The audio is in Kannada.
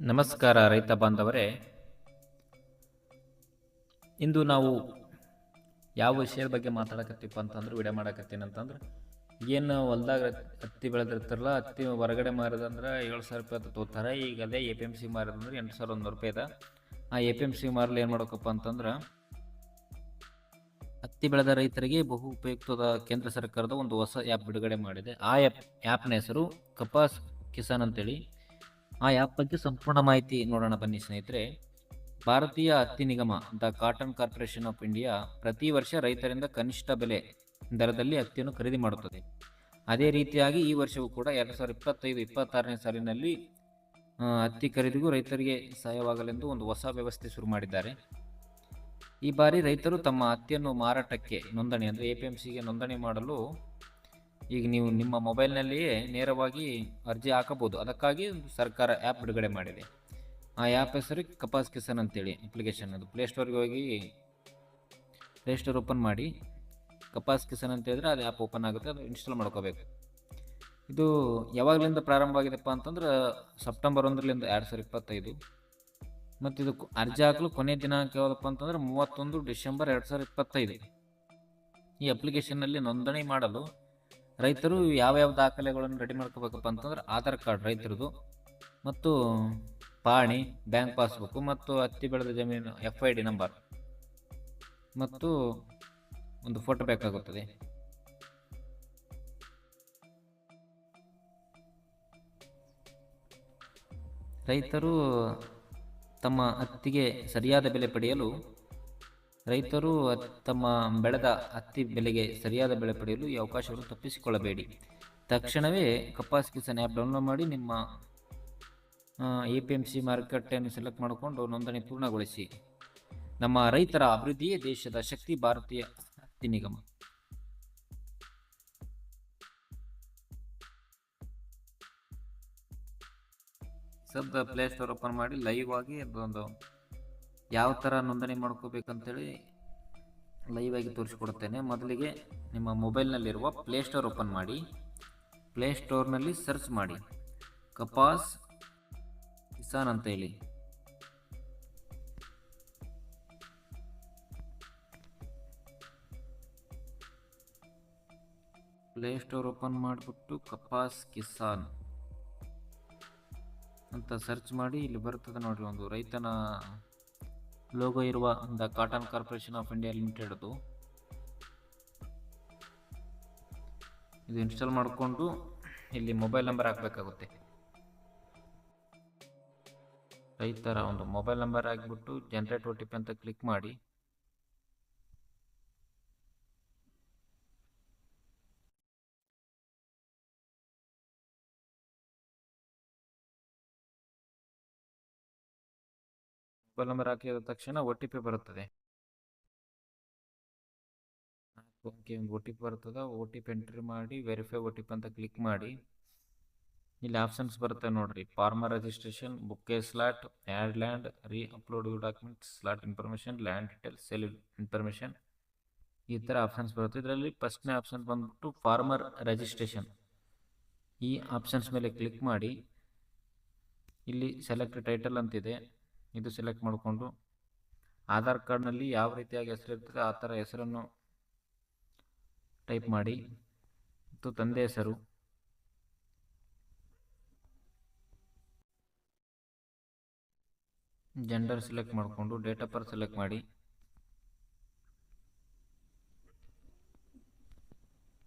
ನಮಸ್ಕಾರ ರೈತ ಬಾಂಧವರೇ. ಇಂದು ನಾವು ಯಾವ ವಿಷಯದ ಬಗ್ಗೆ ಮಾತಾಡಕತ್ತೀಪ್ಪ ಅಂತಂದ್ರೆ, ವಿಡಿಯೋ ಮಾಡಕತ್ತೀನಿ ಅಂತಂದ್ರೆ, ಏನು ಹೊಲ್ದಾಗ ಹತ್ತಿ ಬೆಳೆದಿರ್ತಾರಲ್ಲ, ಹತ್ತಿ ಹೊರಗಡೆ ಮಾರಿದಂದ್ರೆ ಏಳು ಸಾವಿರ ರೂಪಾಯಿ ಅಂತ ತೋತಾರೆ ಈಗ ಅದೇ ಎ ಪಿ ಎಂ ಸಿ ಮಾರಿದಂದ್ರೆ ಎಂಟು ಸಾವಿರ ಒಂದು ರೂಪಾಯಿ ಇದೆ. ಆ ಎ ಪಿ ಎಂ ಸಿ ಮಾರಲಿ ಏನು ಮಾಡ್ಬೇಕಪ್ಪ ಅಂತಂದ್ರೆ, ಹತ್ತಿ ಬೆಳೆದ ರೈತರಿಗೆ ಬಹು ಉಪಯುಕ್ತದ ಕೇಂದ್ರ ಸರ್ಕಾರದ ಒಂದು ಹೊಸ ಆ್ಯಪ್ ಬಿಡುಗಡೆ ಮಾಡಿದೆ. ಆ ಆ್ಯಪ್, ಆ್ಯಪ್ನ ಹೆಸರು ಕಪಾಸ್ ಕಿಸಾನ್ ಅಂತೇಳಿ. ಆ ಆ್ಯಪ್ ಬಗ್ಗೆ ಸಂಪೂರ್ಣ ಮಾಹಿತಿ ನೋಡೋಣ ಬನ್ನಿ ಸ್ನೇಹಿತರೆ. ಭಾರತೀಯ ಹತ್ತಿ ನಿಗಮ, the cotton corporation of India ಪ್ರತಿ ವರ್ಷ ರೈತರಿಂದ ಕನಿಷ್ಠ ಬೆಲೆ ದರದಲ್ಲಿ ಹತ್ತಿಯನ್ನು ಖರೀದಿ ಮಾಡುತ್ತದೆ. ಅದೇ ರೀತಿಯಾಗಿ ಈ ವರ್ಷವೂ ಕೂಡ ಎರಡು ಸಾವಿರದ ಇಪ್ಪತ್ತೈದು, ಇಪ್ಪತ್ತಾರನೇ ಸಾಲಿನಲ್ಲಿ ಹತ್ತಿ ಖರೀದಿಗೂ ರೈತರಿಗೆ ಸಹಾಯವಾಗಲೆಂದು ಒಂದು ಹೊಸ ವ್ಯವಸ್ಥೆ ಶುರು ಮಾಡಿದ್ದಾರೆ. ಈ ಬಾರಿ ರೈತರು ತಮ್ಮ ಹತ್ತಿಯನ್ನು ಮಾರಾಟಕ್ಕೆ ನೋಂದಣಿ ಅಂದರೆ ಎ ಪಿ ಎಂ ಸಿಗೆ ನೋಂದಣಿ ಮಾಡಲು ಈಗ ನೀವು ನಿಮ್ಮ ಮೊಬೈಲ್ನಲ್ಲಿಯೇ ನೇರವಾಗಿ ಅರ್ಜಿ ಹಾಕಬಹುದು. ಅದಕ್ಕಾಗಿ ಒಂದು ಸರ್ಕಾರ ಆ್ಯಪ್ ಬಿಡುಗಡೆ ಮಾಡಿದೆ. ಆ ಆ್ಯಪ್ ಹೆಸರು ಕಪಾಸ್ ಕಿಸನ್ ಅಂತೇಳಿ ಅಪ್ಲಿಕೇಶನ್. ಅದು ಪ್ಲೇಸ್ಟೋರ್ಗೆ ಹೋಗಿ ಪ್ಲೇಸ್ಟೋರ್ ಓಪನ್ ಮಾಡಿ ಕಪಾಸ್ ಕಿಸನ್ ಅಂತ ಹೇಳಿದ್ರೆ ಅದು ಆ್ಯಪ್ ಓಪನ್ ಆಗುತ್ತೆ. ಅದು ಇನ್ಸ್ಟಾಲ್ ಮಾಡ್ಕೋಬೇಕು. ಇದು ಯಾವಾಗಲಿಂದ ಪ್ರಾರಂಭವಾಗಿದೆಪ್ಪ ಅಂತಂದ್ರೆ ಸೆಪ್ಟೆಂಬರ್ ಒಂದರಿಂದ ಎರಡು ಸಾವಿರದ ಇಪ್ಪತ್ತೈದು. ಮತ್ತು ಇದು ಅರ್ಜಿ ಹಾಕಲು ಕೊನೆಯ ದಿನಾಂಕ ಯಾವುದಪ್ಪ ಅಂತಂದ್ರೆ ಮೂವತ್ತೊಂದು ಡಿಸೆಂಬರ್ ಎರಡು ಸಾವಿರದ ಇಪ್ಪತ್ತೈದು. ಈ ಅಪ್ಲಿಕೇಶನ್ನಲ್ಲಿ ನೋಂದಣಿ ಮಾಡಲು ರೈತರು ಯಾವ ಯಾವ ದಾಖಲೆಗಳನ್ನು ರೆಡಿ ಮಾಡ್ಕೋಬೇಕಪ್ಪ ಅಂತಂದ್ರೆ ಆಧಾರ್ ಕಾರ್ಡ್ ರೈತರದು ಮತ್ತು ಪಾಣಿ ಬ್ಯಾಂಕ್ ಪಾಸ್ಬುಕ್ ಮತ್ತು ಹತ್ತಿ ಬೆಳೆದ ಜಮೀನು ಎಫ್ ಐ ಡಿ ನಂಬರ್ ಮತ್ತು ಒಂದು ಫೋಟೋ ಬೇಕಾಗುತ್ತದೆ. ರೈತರು ತಮ್ಮ ಹತ್ತಿಗೆ ಸರಿಯಾದ ಬೆಲೆ ಪಡೆಯಲು ರೈತರು ತಮ್ಮ ಬೆಳೆದ ಹತ್ತಿ ಬೆಲೆಗೆ ಸರಿಯಾದ ಬೆಳೆ ಪಡೆಯಲು ಈ ಅವಕಾಶವನ್ನು ತಪ್ಪಿಸಿಕೊಳ್ಳಬೇಡಿ. ತಕ್ಷಣವೇ ಕಪಾಸ್ ಕಿಸಾನ್ ಆ್ಯಪ್ ಡೌನ್ಲೋಡ್ ಮಾಡಿ ನಿಮ್ಮ ಎ ಪಿ ಎಂ ಸಿ ಮಾರುಕಟ್ಟೆಯನ್ನು ಸೆಲೆಕ್ಟ್ ಮಾಡಿಕೊಂಡು ನೋಂದಣಿ ಪೂರ್ಣಗೊಳಿಸಿ. ನಮ್ಮ ರೈತರ ಅಭಿವೃದ್ಧಿಯೇ ದೇಶದ ಶಕ್ತಿ ಭಾರತೀಯ ಹತ್ತಿ ನಿಗಮ. ಸದ್ದ ಪ್ಲೇಸ್ಟೋರ್ ಓಪನ್ ಮಾಡಿ ಲೈವ್ ಆಗಿ ಅದೊಂದು ಯಾವ ಥರ ನೋಂದಣಿ ಮಾಡ್ಕೋಬೇಕಂತೇಳಿ ಲೈವ್ ಆಗಿ ತೋರಿಸ್ಕೊಡ್ತೇನೆ. ಮೊದಲಿಗೆ ನಿಮ್ಮ ಮೊಬೈಲ್ನಲ್ಲಿರುವ ಪ್ಲೇಸ್ಟೋರ್ ಓಪನ್ ಮಾಡಿ. ಪ್ಲೇಸ್ಟೋರ್ನಲ್ಲಿ ಸರ್ಚ್ ಮಾಡಿ. ಕಪಾಸ್ ಕಿಸಾನ್ ಅಂತ ಹೇಳಿ. ಪ್ಲೇಸ್ಟೋರ್ ಓಪನ್ ಮಾಡಿಬಿಟ್ಟು ಕಪಾಸ್ ಕಿಸಾನ್ ಅಂತ ಸರ್ಚ್ ಮಾಡಿ. ಇಲ್ಲಿ ಬರ್ತದೆ ನೋಡಿರಿ ಒಂದು ರೈತನ ಲೋಗೋ ಇರುವ the cotton corporation of India ಲಿಮಿಟೆಡ್ದು. ಇದು ಇನ್ಸ್ಟಾಲ್ ಮಾಡಿಕೊಂಡು ಇಲ್ಲಿ ಮೊಬೈಲ್ ನಂಬರ್ ಹಾಕಬೇಕಾಗುತ್ತೆ. ರೈತರ ಒಂದು ಮೊಬೈಲ್ ನಂಬರ್ ಹಾಕಿಬಿಟ್ಟು ಜನ್ರೇಟ್ ಒ ಟಿ ಪಿ ಅಂತ ಕ್ಲಿಕ್ ಮಾಡಿ. ಮೊಬೈಲ್ ನಂಬರ್ ಹಾಕಿದ ತಕ್ಷಣ ಒ ಟಿ ಪಿ ಬರುತ್ತದೆ. ಒ ಟಿ ಪಿ ಬರ್ತದೆ ಒ ಟಿ ಪಿ ಎಂಟ್ರಿ ಮಾಡಿ, ವೆರಿಫೈ ಒ ಟಿ ಪಿ ಅಂತ ಕ್ಲಿಕ್ ಮಾಡಿ. ಇಲ್ಲಿ ಆಪ್ಷನ್ಸ್ ಬರುತ್ತೆ ನೋಡ್ರಿ. Farmer registration ಬುಕ್ಕೆ slot add land re upload document slot information, land details, sell information. ಈ ಥರ ಆಪ್ಷನ್ಸ್ ಬರುತ್ತೆ. ಇದರಲ್ಲಿ ಫಸ್ಟ್ನೇ ಆಪ್ಷನ್ ಬಂದ್ಬಿಟ್ಟು ಫಾರ್ಮರ್ ರಿಜಿಸ್ಟ್ರೇಷನ್. ಈ ಆಪ್ಷನ್ಸ್ ಮೇಲೆ ಕ್ಲಿಕ್ ಮಾಡಿ. ಇಲ್ಲಿ ಸೆಲೆಕ್ಟ್ ಟೈಟಲ್ ಅಂತಿದೆ. ಇದು ಸೆಲೆಕ್ಟ್ ಮಾಡಿಕೊಂಡು ಆಧಾರ್ ಕಾರ್ಡ್ನಲ್ಲಿ ಯಾವ ರೀತಿಯಾಗಿ ಹೆಸರು ಇರ್ತದೆ ಆ ಥರ ಹೆಸರನ್ನು ಟೈಪ್ ಮಾಡಿ. ಮತ್ತು ತಂದೆ ಹೆಸರು. ಜೆಂಡರ್ ಸೆಲೆಕ್ಟ್ ಮಾಡಿಕೊಂಡು ಡೇಟ್ ಆಫ್ ಬರ್ತ್ ಸೆಲೆಕ್ಟ್ ಮಾಡಿ.